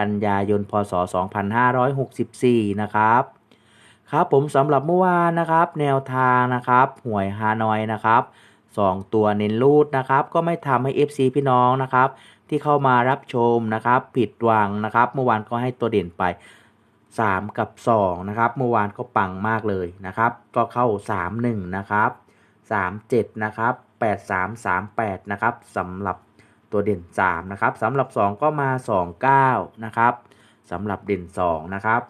กันยายนพศ 2564 นะครับ ครับผมสำหรับเมื่อวานนะครับ แนวทางนะครับหวยฮานอยนะครับ2 ตัวเน้นรูดนะครับ ก็ไม่ทำให้ FC พี่น้องนะครับ ที่เข้ามารับชมนะครับ ผิดหวังนะครับ เมื่อวานก็ให้ตัวเด่นไป 3 กับ 2 นะครับ เมื่อวานก็ปังมากเลยนะครับ ก็เข้า 3 1 นะครับ 3 7 นะครับ 8 3 3 8 นะครับสำหรับ ตัวเด่น 3 นะครับสำหรับ 2 ก็มา 2 9 นะครับสำหรับเด่น 2 นะครับ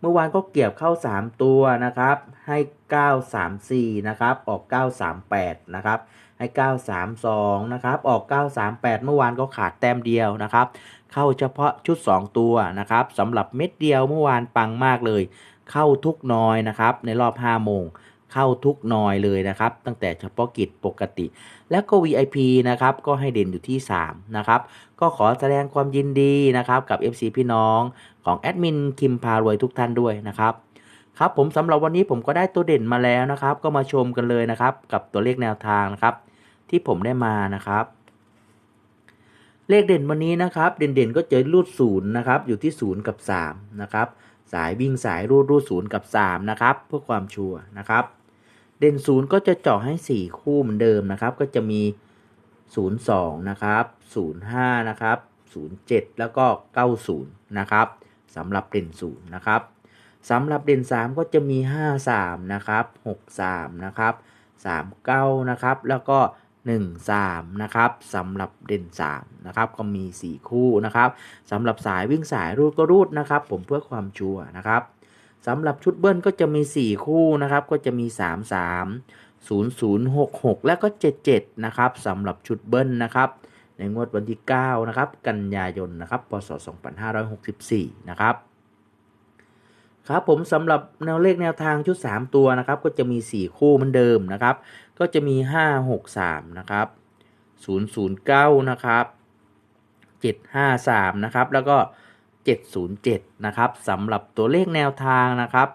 เมื่อวานก็เกี่ยวเข้า 3 ตัวนะครับ ให้ 9 3 4 นะครับ ออก 9 3 8 นะครับ ให้ 9 3 2 นะครับ ออก 9 3 8 เมื่อวานก็ขาดแต้มเดียวนะครับ เข้าเฉพาะชุด 2 ตัวนะครับสำหรับเม็ดเดียวเมื่อวานปังมากเลย เข้าทุกนอยนะครับ ในรอบ 5 โมง เข้าทุกนอยเลยนะครับ ตั้งแต่เฉพาะกิจปกติ แล้วก็ VIP นะครับก็ให้เด่นอยู่ที่ 3 นะครับ ก็ขอแสดงความยินดีนะครับกับ FC พี่น้องของแอดมินคิมพารวยทุกท่านด้วยนะครับครับผมสำหรับวันนี้ผมก็ได้ตัวเด่นมาแล้วนะครับ ก็มาชมกันเลยนะครับ กับตัวเลขแนวทางนะครับ ที่ผมได้มานะครับ เลขเด่นวันนี้นะครับ เด่นๆก็จะรูดศูนย์นะครับ อยู่ที่ศูนย์กับ3นะครับสายวิ่งสายรูดรูดศูนย์กับ3นะครับเพื่อความชัวร์นะครับ เด่นศูนย์ก็จะเจาะให้ 4 คู่เหมือนเดิมนะครับ ก็จะมี 02 นะครับ 05 นะครับ 07 แล้วก็ 90 นะครับสำหรับเด่นศูนย์นะครับสำหรับเด่น 3 ก็จะมี 53 นะครับ 63 นะครับ 39 นะครับ แล้วก็ 13 นะครับสำหรับเด่น 3 นะครับ ก็มี 4 คู่นะครับสำหรับสายวิ่งสายรูดก็รูดนะครับ ผมเพื่อความชัวร์นะครับ สำหรับชุดเบิ้ลก็จะมี 4 คู่นะครับ ก็จะมี 33 0066 และก็ 77 นะครับสำหรับชุดเบิ้ลนะครับ ในงวดวันที่ 9 นะครับ กันยายนนะครับพศ2564 นะครับครับผมสำหรับแนวเลขแนวทางชุด 3 ตัวนะครับ ก็จะมี 4 คู่เหมือนเดิมนะครับ ก็จะมี 563 นะครับ 009 นะครับ 753 นะครับ แล้วก็ 707 นะครับสำหรับตัวเลขแนวทางนะครับ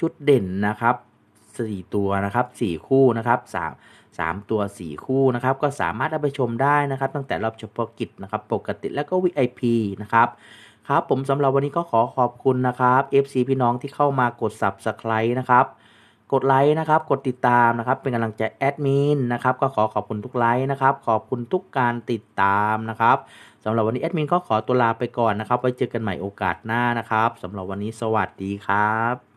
ชุดเด่นนะครับ 4 ตัวนะครับ 4 คู่นะครับ3 3 ตัว 4 คู่นะครับ ก็สามารถเอาไปชมได้นะครับ ตั้งแต่รอบเฉพาะกิจนะครับ ปกติแล้วก็ VIP นะครับครับผมสำหรับวันนี้ก็ขอขอบคุณนะครับ FC พี่น้องที่เข้ามากด Subscribe นะครับ กดไลค์นะครับ กดติดตามนะครับ เป็นกำลังใจแอดมินนะครับ ก็ขอขอบคุณทุกไลค์นะครับ ขอบคุณทุกการติดตามนะครับำหรับวันนี้แอดมินก็ขอตัวลาไปก่อนนะครับไว้เจอกันใหม่โอกาสหน้านะครับสำหรับวันนี้สวัสดีครับ